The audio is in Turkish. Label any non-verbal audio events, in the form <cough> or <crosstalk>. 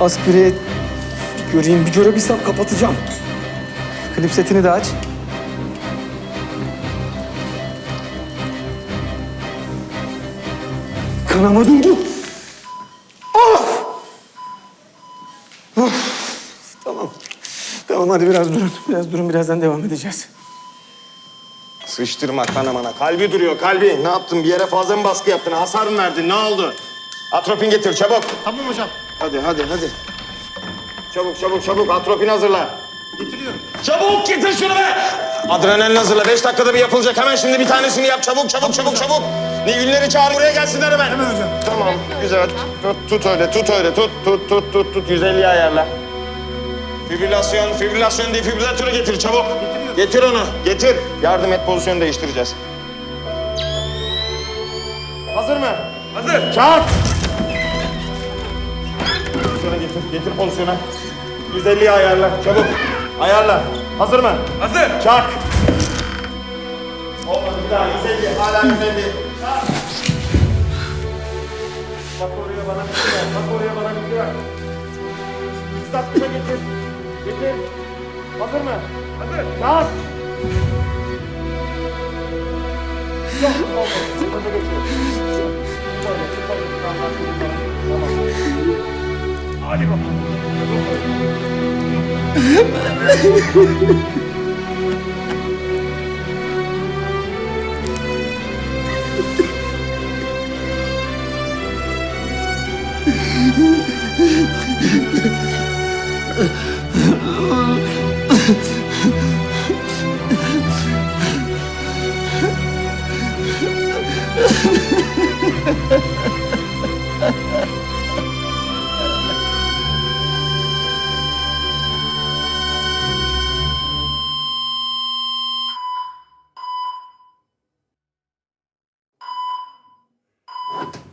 aspire et. Göreyim bir görebilsem kapatacağım. Klip setini de aç. Kanama durdu. Of! Of! Tamam. Tamam hadi biraz durun. Biraz durun birazdan devam edeceğiz. Sıçtırma kanamana. Kalbi duruyor kalbi. Ne yaptın? Bir yere fazla mı baskı yaptın? Hasar mı verdin? Ne oldu? Atropin getir çabuk. Tamam hocam. Hadi hadi hadi. Çabuk çabuk çabuk atropin hazırla. Getiriyorum. Çabuk getir şunu be! Adrenalin hazırla. Beş dakikada bir yapılacak. Hemen şimdi bir tanesini yap. Çabuk çabuk çabuk çabuk. Nilgünleri çağır buraya gelsinler hemen. Hemen hocam. Tamam güzel. Tut, tut öyle tut öyle tut tut tut tut tut. 150 ayarla. Fibrilasyon, fibrilasyon defibrilatörü getir çabuk. Getiriyorum. Getir onu, getir. Yardım et pozisyonu değiştireceğiz. Hazır mı? Hazır. Çağır. Getir, getir pozisyona. 150'yi ayarla, çabuk. Ayarla. Hazır mı? Hazır. Çak. Olmadı bir daha, 150, hala 150. Çak. Bak oraya bana bir şey ver, bak oraya bana bir şey ver. 160'a getir. Getir. Hazır mı? Hazır. Çak. Yok, olmadı. Öne geçiyor. Böyle, Hadi bakalım. <laughs> you